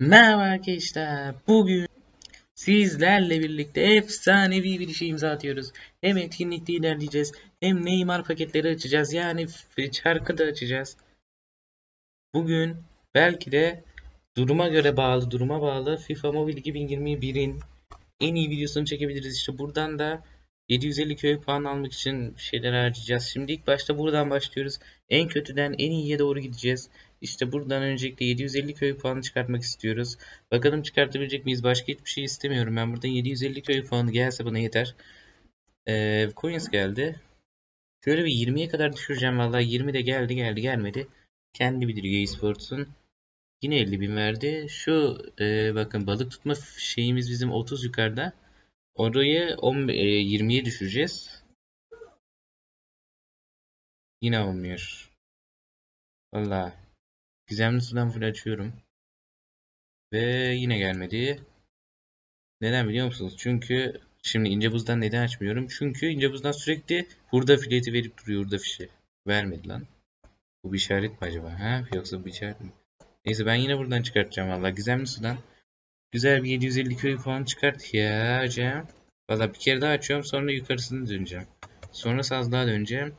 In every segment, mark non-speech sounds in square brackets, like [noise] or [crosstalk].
Merhaba arkadaşlar. Bugün sizlerle birlikte efsanevi bir işe imza atıyoruz. Hem etkinlikte ilerleyeceğiz hem Neymar paketleri açacağız. Yani çarkı da açacağız. Bugün belki de duruma göre bağlı, duruma bağlı FIFA Mobile 2021'in en iyi videosunu çekebiliriz. İşte buradan da 750 köy puan almak için şeyler harcayacağız. Şimdi ilk başta buradan başlıyoruz. En kötüden en iyiye doğru gideceğiz. İşte buradan öncelikle 750 köy puanı çıkartmak istiyoruz. Bakalım çıkartabilecek miyiz? Başka hiçbir şey istemiyorum. Ben buradan 750 köy puanı gelse bana yeter. Ee, coins geldi. Şöyle bir 20'ye kadar düşüreceğim. Vallahi 20 de geldi geldi gelmedi. Kendi bilir eSports'un. Yine 50 bin verdi. Şu e, bakın balık tutma şeyimiz bizim 30 yukarıda. Orayı 10, e, 20'ye düşüreceğiz. Yine olmuyor. Vallahi gizemli sudan full açıyorum. Ve yine gelmedi. Neden biliyor musunuz? Çünkü şimdi ince buzdan neden açmıyorum? Çünkü ince buzdan sürekli hurda fileti verip duruyor hurda fişi. Vermedi lan. Bu bir işaret mi acaba? Ha? Yoksa bir işaret mi? Neyse ben yine buradan çıkartacağım valla. Gizemli sudan. Güzel bir 750 köy puan çıkart ya hocam. Valla bir kere daha açıyorum sonra yukarısını döneceğim. Sonra sazlığa döneceğim.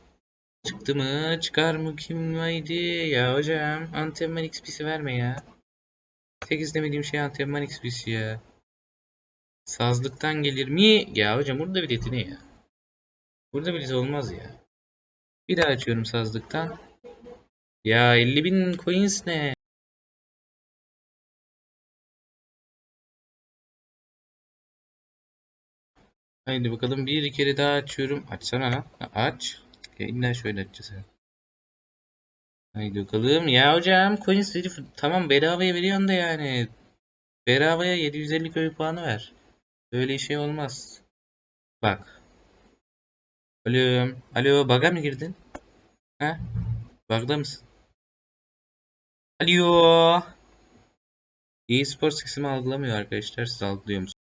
Çıktı mı? Çıkar mı? Kim haydi? Ya hocam antrenman XP'si verme ya. Tek istemediğim şey antrenman XP'si ya. Sazlıktan gelir mi? Ya hocam burada bileti ne ya? Burada bileti olmaz ya. Bir daha açıyorum sazlıktan. Ya 50.000 coins ne? Haydi bakalım bir kere daha açıyorum. Açsana lan. Aç. Ya illa şöyle açacağız. Haydi bakalım. Ya hocam coins herif tamam bedavaya veriyorsun da yani. Bedavaya 750 köy puanı ver. Böyle şey olmaz. Bak. Alo. Alo bug'a mı girdin? Ha? Bug'da mısın? Alo. E-spor sesimi algılamıyor arkadaşlar. Siz algılıyor musunuz?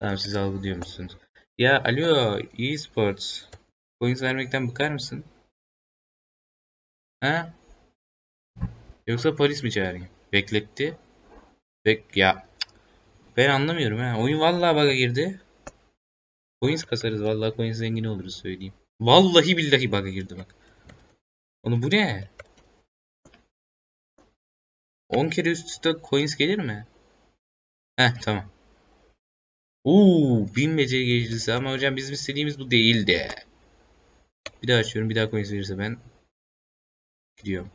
Tamam siz algılıyor musunuz? Ya alo e-sports. Coins vermekten bıkar mısın? Ha? Yoksa polis mi çağırayım? Bekletti. Bek ya. Ben anlamıyorum ha. Oyun vallahi bug'a girdi. Coins kasarız vallahi coins zengini oluruz söyleyeyim. Vallahi billahi bug'a girdi bak. Oğlum bu ne? 10 kere üst üste coins gelir mi? Heh tamam. Uuu 1000 beceri geçicisi ama hocam bizim istediğimiz bu değildi. Bir daha açıyorum bir daha coins verirse ben gidiyorum.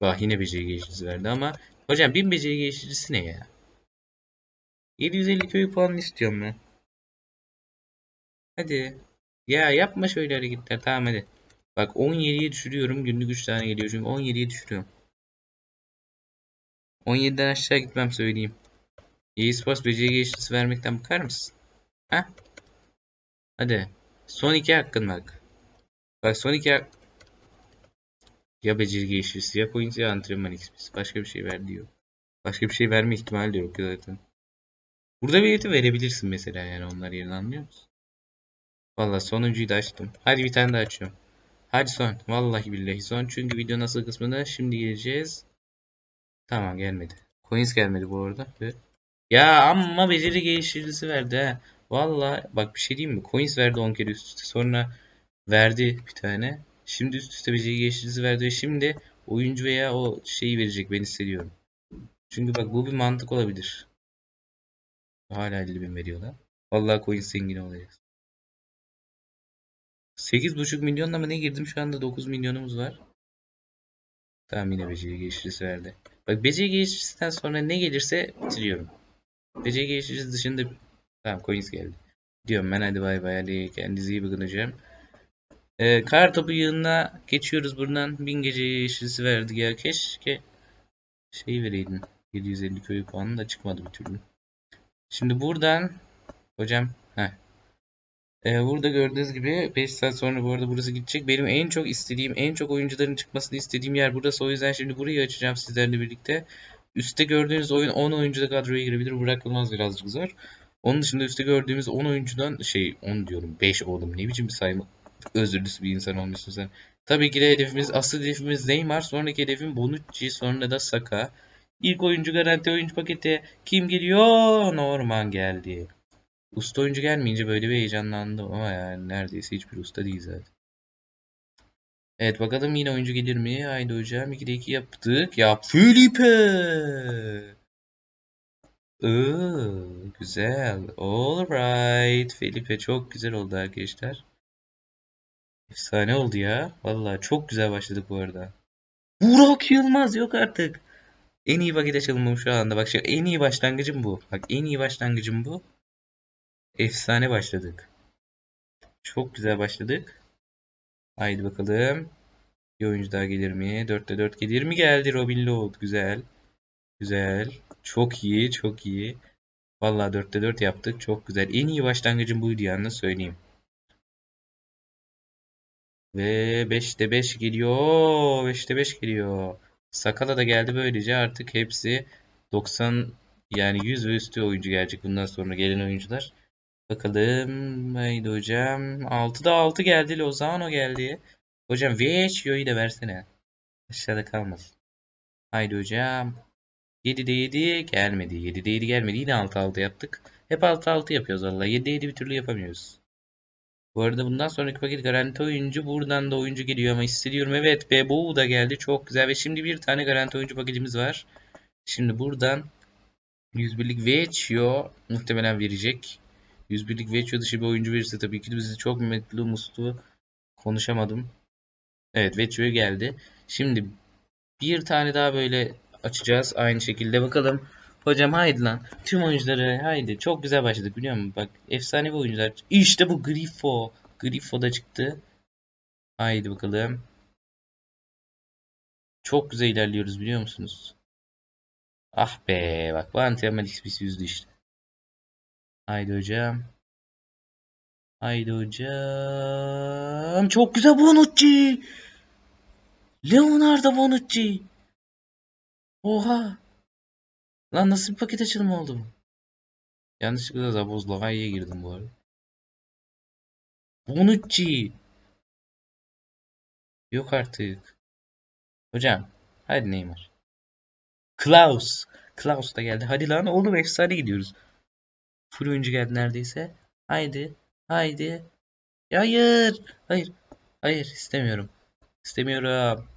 Bak yine beceri geçicisi verdi ama hocam 1000 beceri geçicisi ne ya? 750 köy puanını istiyorum ben. Hadi. Ya yapma şöyle hareketler. Tamam hadi. Bak 17'ye düşürüyorum. Günlük 3 tane geliyor çünkü 17'ye düşürüyorum. 17'den aşağı gitmem söyleyeyim. E-Sports beceri geçişisi vermekten bakar mısın? Ha? Hadi. Son iki hakkın bak. İki hak... Ya beceri geçişisi ya coins ya antrenman XP'si. Başka bir şey ver diyor. Başka bir şey verme ihtimali de yok zaten. Burada bileti verebilirsin mesela yani onlar yerine anlıyor musun? Valla sonuncuyu da açtım. Hadi bir tane daha açıyorum. Hadi son. Vallahi billahi son. Çünkü video nasıl kısmına şimdi geleceğiz. Tamam gelmedi. Coins gelmedi bu arada. Ya amma beceri geliştiricisi verdi ha. Valla bak bir şey diyeyim mi? Coins verdi 10 kere üst üste. Sonra verdi bir tane. Şimdi üst üste beceri geliştiricisi verdi ve şimdi oyuncu veya o şeyi verecek ben hissediyorum. Çünkü bak bu bir mantık olabilir. Hala 50 bin veriyorlar. Vallahi coins zengini olacağız. 8,5 milyonla mı ne girdim şu anda 9 milyonumuz var. Tamam yine beceri geliştiricisi verdi. Bak beceri geliştiricisinden sonra ne gelirse bitiriyorum. Beceri geliştiricisi dışında tamam coins geldi. Diyorum ben hadi bay bay hadi kendinize iyi bakın hocam. Ee, kar topu yığınına geçiyoruz buradan. 1000 gece geliştiricisi verdi ya keşke şey vereydin. 750 köy puanı da çıkmadı bir türlü. Şimdi buradan hocam heh, ee, burada gördüğünüz gibi 5 saat sonra bu arada burası gidecek. Benim en çok istediğim, en çok oyuncuların çıkmasını istediğim yer burası. O yüzden şimdi burayı açacağım sizlerle birlikte. Üstte gördüğünüz oyun 10 oyuncu da kadroya girebilir. Bırakılmaz birazcık zor. Onun dışında üstte gördüğümüz 10 oyuncudan şey 10 diyorum 5 oğlum ne biçim bir sayma özürlüsü bir insan olmuşsun sen. Tabii ki de hedefimiz asıl hedefimiz Neymar. Sonraki hedefim Bonucci sonra da Saka. İlk oyuncu garanti oyuncu paketi. Kim geliyor? Norman geldi. Usta oyuncu gelmeyince böyle bir heyecanlandım ama yani neredeyse hiçbir usta değil zaten. Evet bakalım yine oyuncu gelir mi? Haydi hocam 2'de 2 yaptık. Ya Felipe! Oo, güzel. Alright. Felipe çok güzel oldu arkadaşlar. Efsane oldu ya. Vallahi çok güzel başladık bu arada. Burak Yılmaz yok artık. En iyi vakit açılımım şu anda. Bak şu en iyi başlangıcım bu. Bak en iyi başlangıcım bu. Efsane başladık. Çok güzel başladık. Haydi bakalım. Bir oyuncu daha gelir mi? 4'te 4 gelir mi? Geldi Robin Lod. Güzel. Güzel. Çok iyi. Çok iyi. Vallahi 4'te 4 yaptık. Çok güzel. En iyi başlangıcım buydu yalnız söyleyeyim. Ve 5'te 5 geliyor. 5'te 5 geliyor. Sakala da geldi böylece artık hepsi 90 yani 100 ve üstü oyuncu gelecek bundan sonra gelen oyuncular. Bakalım. Haydi hocam. 6'da 6 geldi. Lozano geldi. Hocam Vecchio'yu da versene. Aşağıda kalmasın. Haydi hocam. 7'de 7 gelmedi. 7'de 7 gelmedi. Yine 6-6 yaptık. Hep 6-6 yapıyoruz valla. 7'de 7 bir türlü yapamıyoruz. Bu arada bundan sonraki paket garanti oyuncu. Buradan da oyuncu geliyor ama hissediyorum. Evet Bebo da geldi. Çok güzel. Ve şimdi bir tane garanti oyuncu paketimiz var. Şimdi buradan 101'lik Vecchio muhtemelen verecek. 101'lik Vecchio dışı bir oyuncu verirse tabii ki de bizi çok mutlu muslu konuşamadım. Evet Vecchio geldi. Şimdi bir tane daha böyle açacağız. Aynı şekilde bakalım. Hocam haydi lan. Tüm oyuncuları haydi. Çok güzel başladık biliyor musun? Bak efsane bir oyuncular. İşte bu Grifo. Grifo da çıktı. Haydi bakalım. Çok güzel ilerliyoruz biliyor musunuz? Ah be bak Vantiyamal XP'si yüzdü işte. Haydi hocam. Haydi hocam. Çok güzel Bonucci. Leonardo Bonucci. Oha. Lan nasıl bir paket açılımı oldu bu? Yanlışlıkla Zabozlava'ya girdim bu arada. Bonucci. Yok artık. Hocam. Hadi Neymar. Klaus. Klaus da geldi. Hadi lan oğlum efsane gidiyoruz. Full oyuncu geldi neredeyse. Haydi. Haydi. Hayır. Hayır. Hayır istemiyorum. İstemiyorum.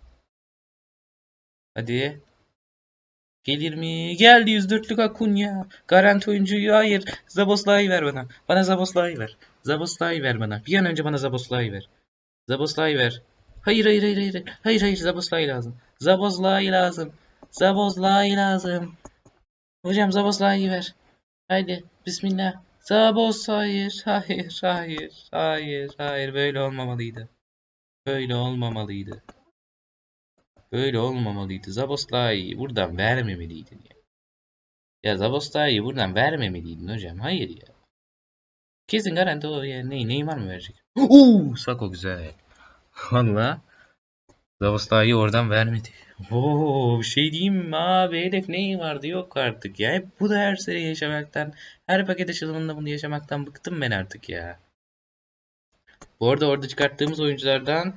Hadi. Gelir mi? Geldi 104'lük Akunya. Garanti oyuncuyu hayır. Zaboslai'yi ver bana. Bana Zaboslai'yi ver. Zaboslai'yi ver bana. Bir an önce bana Zaboslai'yi ver. Zaboslai'yi ver. Hayır hayır hayır hayır. Hayır hayır Zaboslai lazım. Zaboslai lazım. Zaboslai lazım. Hocam Zaboslai'yi ver. Haydi. Bismillah. Zabos hayır. Hayır hayır. Hayır hayır. Böyle olmamalıydı. Böyle olmamalıydı. Böyle olmamalıydı. Zaboslai'yi buradan vermemeliydin ya. Ya Zaboslai'yi buradan vermemeliydin hocam. Hayır ya. Kesin garanti o ya. Ney, Neymar mı verecek? Uuu Sako güzel. Valla. Zaboslai'yi oradan vermedi. Oo bir şey diyeyim mi abi? Hedef Neymar'dı yok artık ya. Hep bu da her sene yaşamaktan, her paket açılımında bunu yaşamaktan bıktım ben artık ya. Bu arada orada çıkarttığımız oyunculardan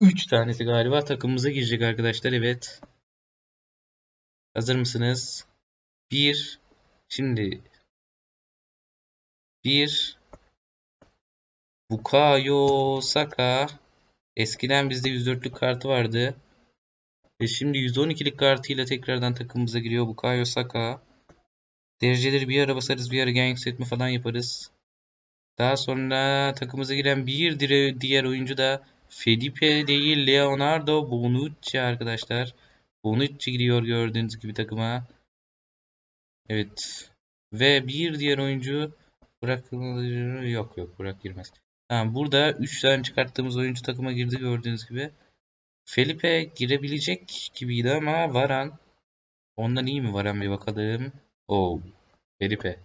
3 tanesi galiba takımımıza girecek arkadaşlar. Evet. Hazır mısınız? 1 Şimdi 1 Bukayo Saka Eskiden bizde 104'lük kartı vardı. Ve şimdi 112'lik kartıyla tekrardan takımımıza giriyor Bukayo Saka. Dereceleri bir ara basarız, bir ara gang setme falan yaparız. Daha sonra takımımıza giren bir diğer oyuncu da Felipe değil Leonardo Bonucci arkadaşlar. Bonucci giriyor gördüğünüz gibi takıma. Evet. Ve bir diğer oyuncu Burak yok yok Burak girmez. Tamam burada 3 tane çıkarttığımız oyuncu takıma girdi gördüğünüz gibi. Felipe girebilecek gibiydi ama Varan ondan iyi mi Varan bir bakalım. Oo. Felipe.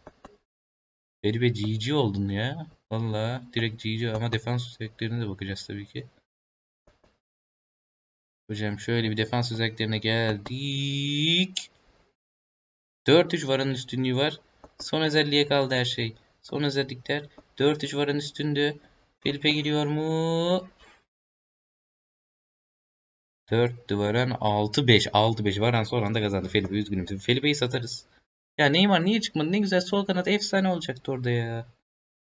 Felipe GG oldun ya. Valla direkt GG ama defans özelliklerine de bakacağız tabii ki. Hocam şöyle bir defans özelliklerine geldik. 4-3 varanın üstünlüğü var. Son özelliğe kaldı her şey. Son özellikler 4-3 varanın üstündü. Felipe geliyor mu? 4'tü Varan 6-5. 6-5. Varan son anda kazandı. Felipe üzgünüm. Felipe'yi satarız. Ya Neymar niye çıkmadı? Ne güzel sol kanat efsane olacaktı orada ya.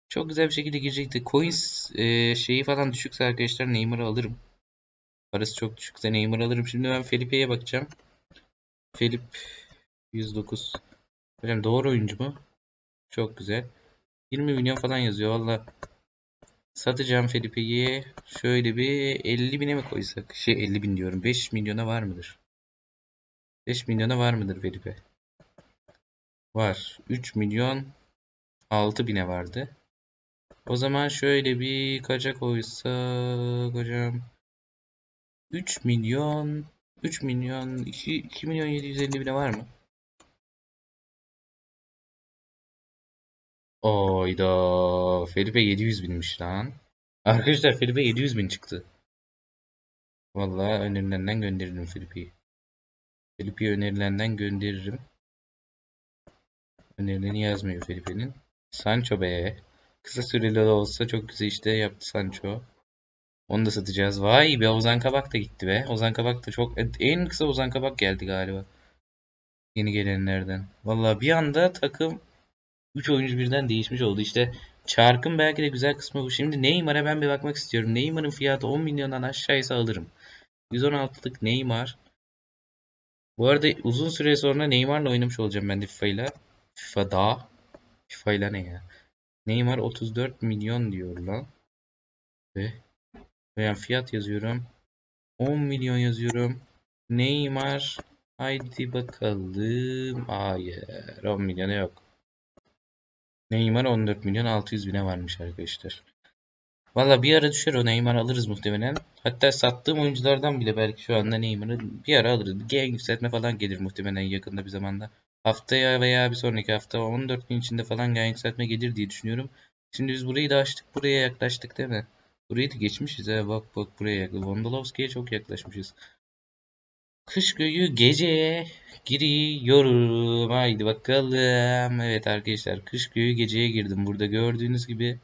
Çok güzel bir şekilde girecekti. Coins e, şeyi falan düşükse arkadaşlar Neymar'ı alırım. Parası çok düşükse Neymar'ı alırım. Şimdi ben Felipe'ye bakacağım. Felip 109. Hocam doğru oyuncu mu? Çok güzel. 20 milyon falan yazıyor. Valla satacağım Felipe'yi. Şöyle bir 50 bine mi koysak? Şey 50 bin diyorum. 5 milyona var mıdır? 5 milyona var mıdır Felipe? Var. 3 milyon 6 bine vardı. O zaman şöyle bir kaça koysak hocam 3 milyon 3 milyon 2, 2 milyon 750 bine var mı? Oyda Felipe 700 binmiş lan. Arkadaşlar Felipe 700 bin çıktı. Vallahi önerilenden gönderirim Felipe'yi. Felipe'yi önerilenden gönderirim. Önerilerini yazmıyor Felipe'nin. Sancho be. Kısa süreli de olsa çok güzel işte yaptı Sancho. Onu da satacağız. Vay be Ozan Kabak da gitti be. Ozan Kabak da çok en kısa Ozan Kabak geldi galiba. Yeni gelenlerden. Vallahi bir anda takım 3 oyuncu birden değişmiş oldu. İşte çarkın belki de güzel kısmı bu. Şimdi Neymar'a ben bir bakmak istiyorum. Neymar'ın fiyatı 10 milyondan aşağıysa alırım. 116'lık Neymar. Bu arada uzun süre sonra Neymar'la oynamış olacağım ben de. FIFA'da. FIFA'yla ne ya? Neymar 34 milyon diyor lan. Ve veya fiyat yazıyorum. 10 milyon yazıyorum. Neymar haydi bakalım. Hayır 10 milyona yok. Neymar 14 milyon 600 bine varmış arkadaşlar. Valla bir ara düşer o Neymar alırız muhtemelen. Hatta sattığım oyunculardan bile belki şu anda Neymar'ı bir ara alırız. Gen yükseltme falan gelir muhtemelen yakında bir zamanda. Haftaya veya bir sonraki hafta 14 gün içinde falan gen yükseltme gelir diye düşünüyorum. Şimdi biz burayı da açtık. Buraya yaklaştık değil mi? Burayı da geçmişiz ha. Bak bak buraya yaklaştık. Vondolovski'ye çok yaklaşmışız. Kış köyü geceye giriyorum. Haydi bakalım. Evet arkadaşlar kış köyü geceye girdim. Burada gördüğünüz gibi.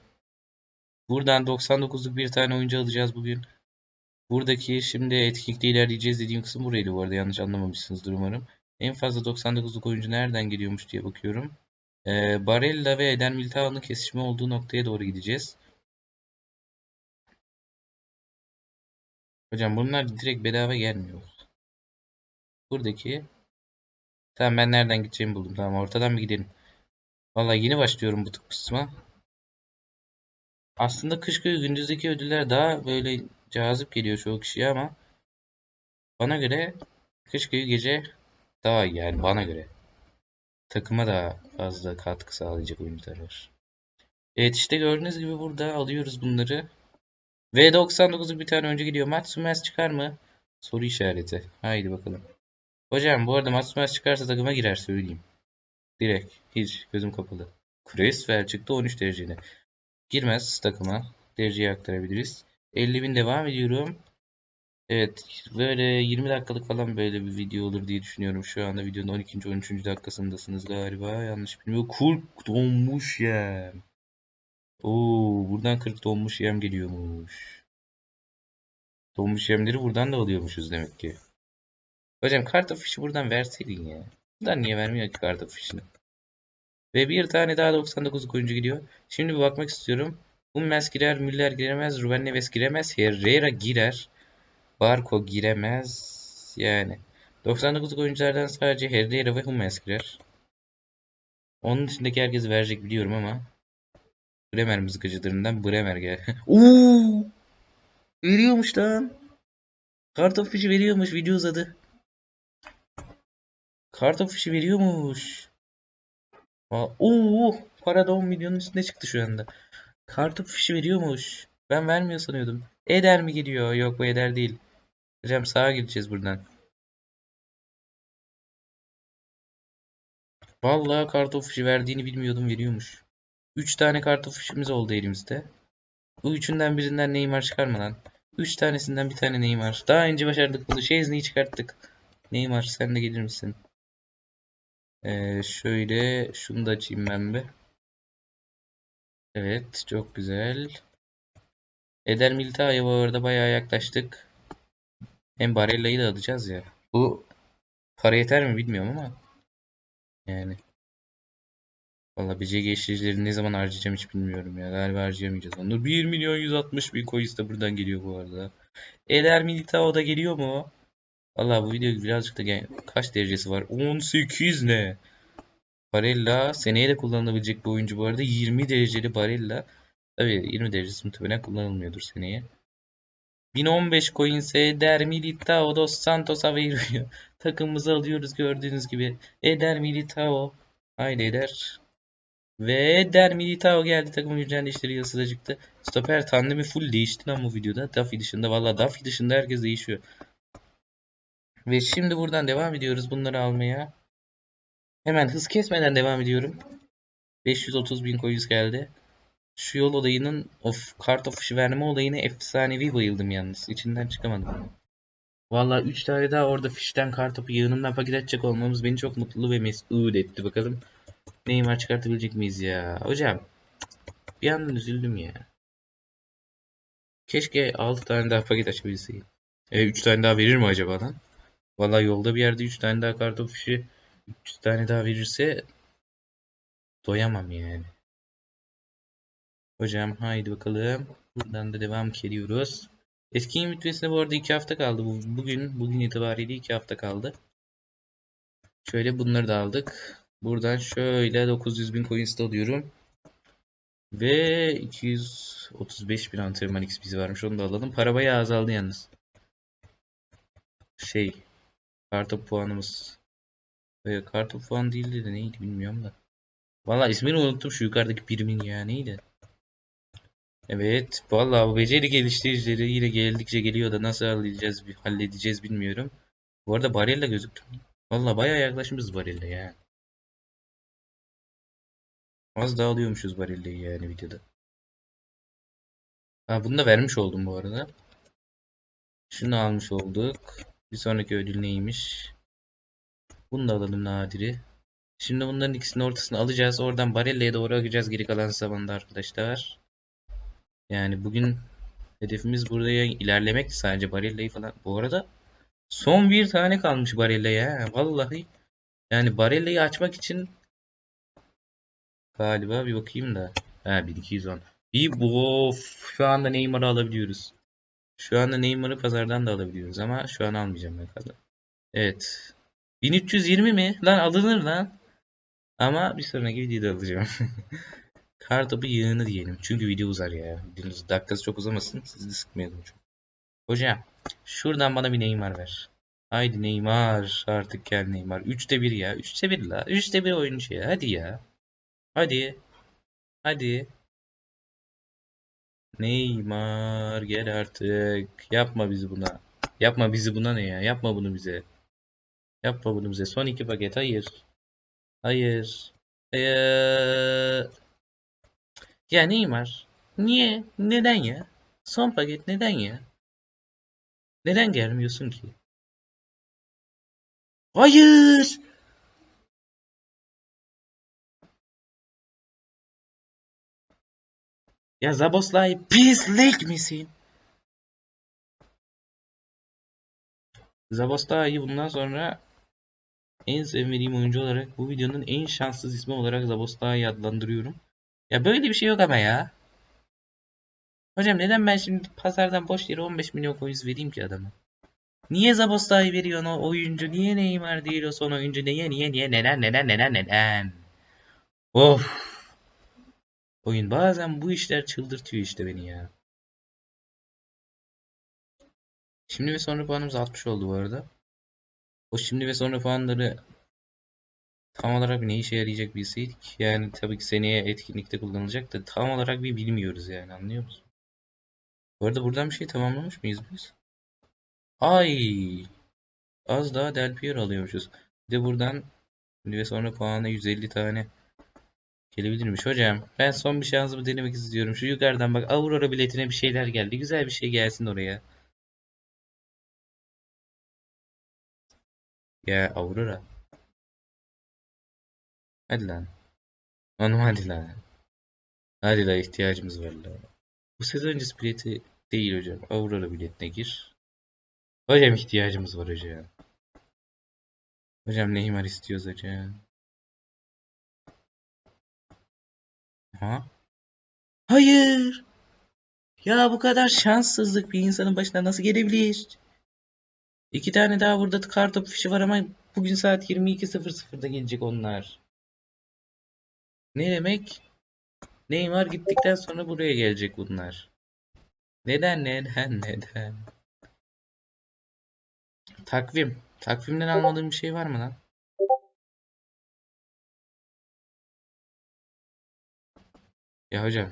Buradan 99'luk bir tane oyuncu alacağız bugün. Buradaki şimdi etkinlikte ilerleyeceğiz dediğim kısım buraydı bu arada. Yanlış anlamamışsınızdır umarım. En fazla 99'luk oyuncu nereden geliyormuş diye bakıyorum. Ee, Barella ve Eden Militao'nun kesişme olduğu noktaya doğru gideceğiz. Hocam bunlar direkt bedava gelmiyor. Buradaki Tamam ben nereden gideceğimi buldum. Tamam ortadan bir gidelim. Vallahi yeni başlıyorum bu kısma. Aslında kış köyü gündüzdeki ödüller daha böyle cazip geliyor çoğu kişiye ama bana göre kış köyü gece daha yani bana göre. Takıma daha fazla katkı sağlayacak oyuncular var. Evet işte gördüğünüz gibi burada alıyoruz bunları. V99'u bir tane önce gidiyor. Matsumes çıkar mı? Soru işareti. Haydi bakalım. Hocam bu arada Matsumes çıkarsa takıma girer söyleyeyim. Direkt. Hiç. Gözüm kapalı. Creswell çıktı 13 derecede. Girmez takıma. Dereceye aktarabiliriz. 50.000 devam ediyorum. Evet. Böyle 20 dakikalık falan böyle bir video olur diye düşünüyorum. Şu anda videonun 12. 13. dakikasındasınız galiba. Yanlış bilmiyorum. 40 donmuş yem. Oo, buradan 40 donmuş yem geliyormuş. Donmuş yemleri buradan da alıyormuşuz demek ki. Hocam kart afişi buradan verseydin ya. Buradan niye vermiyor ki kart afişini? Ve bir tane daha 99 oyuncu gidiyor. Şimdi bir bakmak istiyorum. Hummels girer, Müller giremez, Ruben Neves giremez, Herrera girer. Barco giremez. Yani 99 oyunculardan sadece Herrera ve Hummels girer. Onun dışındaki herkes verecek biliyorum ama Bremer mızıkacılarından Bremer gel. [laughs] Uuu! Veriyormuş lan. Kart afişi veriyormuş. Video uzadı. Kart afişi veriyormuş. Oo, para da 10 milyonun üstüne çıktı şu anda. Kart afişi veriyormuş. Ben vermiyor sanıyordum. Eder mi gidiyor? Yok bu Eder değil. Hocam sağa gideceğiz buradan. Vallahi kart afişi verdiğini bilmiyordum veriyormuş. 3 tane kart afişimiz oldu elimizde. Bu üçünden birinden Neymar çıkarma lan. 3 tanesinden bir tane Neymar. Daha önce başardık bunu. Şezni'yi çıkarttık. Neymar sen de gelir misin? Ee, şöyle şunu da açayım ben bir. Evet çok güzel. Eder Militao'ya bu arada bayağı yaklaştık. Hem Barella'yı da alacağız ya. Bu para yeter mi bilmiyorum ama. Yani. Valla BC geçişleri ne zaman harcayacağım hiç bilmiyorum ya. Galiba harcayamayacağız onu. 1 milyon 160 bin coins de buradan geliyor bu arada. Eder Militao da geliyor mu? Valla bu video birazcık da gel- kaç derecesi var? 18 ne? Barella seneye de kullanılabilecek bir oyuncu bu arada. 20 dereceli Barella. Tabii 20 derecesi muhtemelen kullanılmıyordur seneye. 1015 coins'e Eder Militao dos Santos'a veriyor. [laughs] Takımımızı alıyoruz gördüğünüz gibi. Eder Militao. Haydi Eder. Ve Eder Militao geldi takımın güncelleyişleri sıcacıktı. Stoper tandemi full değişti lan bu videoda. Duffy dışında. Valla Duffy dışında herkes değişiyor. Ve şimdi buradan devam ediyoruz bunları almaya. Hemen hız kesmeden devam ediyorum. 530 bin coins geldi. Şu yol olayının of kart ofişi verme olayına efsanevi bayıldım yalnız. İçinden çıkamadım. Valla 3 tane daha orada fişten kart topu yığınından paket edecek olmamız beni çok mutlu ve mesut etti. Bakalım Neymar çıkartabilecek miyiz ya? Hocam bir yandan üzüldüm ya. Keşke 6 tane daha paket açabilseydim. E 3 tane daha verir mi acaba lan? Valla yolda bir yerde 3 tane daha kart ofişi 300 tane daha verirse doyamam yani. Hocam haydi bakalım. Buradan da devam ediyoruz. Etkinlik bitmesine bu arada 2 hafta kaldı. Bu, bugün bugün itibariyle 2 hafta kaldı. Şöyle bunları da aldık. Buradan şöyle 900 bin coins alıyorum. Ve 235 bin antrenman XP'si varmış. Onu da alalım. Para bayağı azaldı yalnız. Şey. Kartop puanımız. Ee, kartop puan değildi de neydi bilmiyorum da. Valla ismini unuttum şu yukarıdaki birimin ya neydi? Evet. Valla bu beceri geliştiricileri yine geldikçe geliyor da nasıl halledeceğiz, halledeceğiz bilmiyorum. Bu arada Barella gözüktü. Valla bayağı yaklaşmışız Barella ya. Az daha alıyormuşuz Barella'yı yani videoda. Ha bunu da vermiş oldum bu arada. Şunu almış olduk. Bir sonraki ödül neymiş? Bunu da alalım Nadir'i. Şimdi bunların ikisinin ortasını alacağız. Oradan Barella'ya doğru akacağız geri kalan zamanda arkadaşlar. Yani bugün hedefimiz buraya ilerlemek sadece Barella'yı falan. Bu arada son bir tane kalmış Barella'ya. Vallahi yani Barella'yı açmak için galiba bir bakayım da. Ha 1210. Bir of şu anda Neymar'ı alabiliyoruz. Şu anda Neymar'ı pazardan da alabiliyoruz ama şu an almayacağım ben kadar. Evet. 1320 mi? Lan alınır lan. Ama bir sonraki videoda alacağım. [laughs] Kartopu yığını diyelim. Çünkü video uzar ya. Videonuz dakikası çok uzamasın. Sizi de sıkmayalım çok. Hocam şuradan bana bir Neymar ver. Haydi Neymar. Artık gel Neymar. 3'te 1 ya. 3'te 1 la. 3'te 1 oyuncu ya. Hadi ya. Hadi. Hadi. Neymar gel artık. Yapma bizi buna. Yapma bizi buna ne ya? Yapma bunu bize. Yapma bunu bize. Son iki paket. Hayır. Hayır. Hayır. Ya Neymar. Niye? Neden ya? Son paket neden ya? Neden gelmiyorsun ki? Hayır. Ya Zaboslay pislik misin? Zaboslay'ı bundan sonra en sevmediğim oyuncu olarak bu videonun en şanssız ismi olarak Zaboslay'ı adlandırıyorum. Ya böyle bir şey yok ama ya. Hocam neden ben şimdi pazardan boş yere 15 milyon coins vereyim ki adama? Niye Zaboslay'ı veriyorsun o oyuncu? Niye Neymar değil o son oyuncu? Niye niye niye neden neden neden neden? Of. Oyun bazen bu işler çıldırtıyor işte beni ya. Şimdi ve sonra puanımız 60 oldu bu arada. O şimdi ve sonra puanları tam olarak ne işe yarayacak bilseydik. Yani tabii ki seneye etkinlikte kullanılacak da tam olarak bir bilmiyoruz yani anlıyor musun? Bu arada buradan bir şey tamamlamış mıyız biz? Ay! Az daha Del Piero alıyormuşuz. Bir de buradan ve sonra puanı 150 tane gelebilirmiş. Hocam ben son bir şansımı denemek istiyorum. Şu yukarıdan bak Aurora biletine bir şeyler geldi. Güzel bir şey gelsin oraya. Ya Aurora. Hadi lan. Hanım hadi lan. Hadi lan ihtiyacımız var lan. Bu sezon öncesi bileti değil hocam. Aurora biletine gir. Hocam ihtiyacımız var hocam. Hocam Neymar istiyoruz hocam. Ha? Hayır. Ya bu kadar şanssızlık bir insanın başına nasıl gelebilir? İki tane daha burada kartopu fişi var ama bugün saat 22.00'da gelecek onlar. Ne demek? Neymar gittikten sonra buraya gelecek bunlar. Neden neden neden? Takvim. Takvimden almadığım bir şey var mı lan? Ya hocam.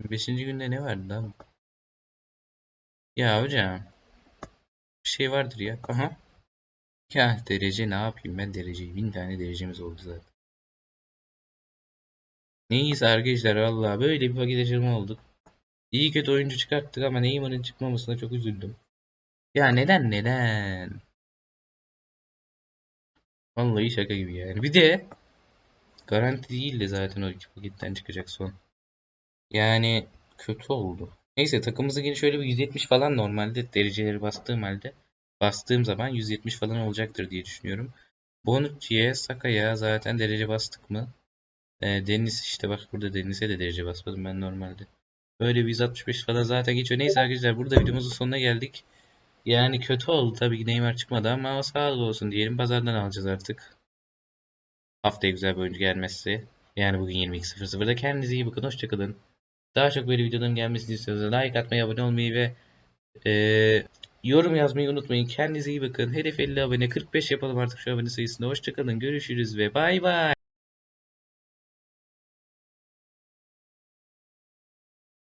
Beşinci günde ne vardı lan? Ya hocam. Bir şey vardır ya. Aha. Ya derece ne yapayım ben dereceyi. Bin tane derecemiz oldu zaten. Neyse arkadaşlar valla böyle bir vakit açılma olduk. İyi kötü oyuncu çıkarttık ama Neymar'ın çıkmamasına çok üzüldüm. Ya neden neden? Vallahi şaka gibi yani. Bir de garanti değil de zaten o iki paketten çıkacak son. Yani kötü oldu. Neyse takımımızın yine şöyle bir 170 falan normalde dereceleri bastığım halde bastığım zaman 170 falan olacaktır diye düşünüyorum. Bonucci'ye, Saka'ya zaten derece bastık mı? Ee, Deniz işte bak burada Deniz'e de derece basmadım ben normalde. Böyle bir 165 falan zaten geçiyor. Neyse arkadaşlar burada videomuzun sonuna geldik. Yani kötü oldu tabii ki Neymar çıkmadı ama sağlık olsun diyelim. Pazardan alacağız artık. Haftaya güzel bir oyuncu gelmezse. Yani bugün 22.00'da kendinize iyi bakın. Hoşçakalın. Daha çok böyle videoların gelmesini istiyorsanız like atmayı, abone olmayı ve eee, yorum yazmayı unutmayın. Kendinize iyi bakın. Hedef 50 abone. 45 yapalım artık şu abone sayısında. Hoşçakalın. Görüşürüz ve bay bay.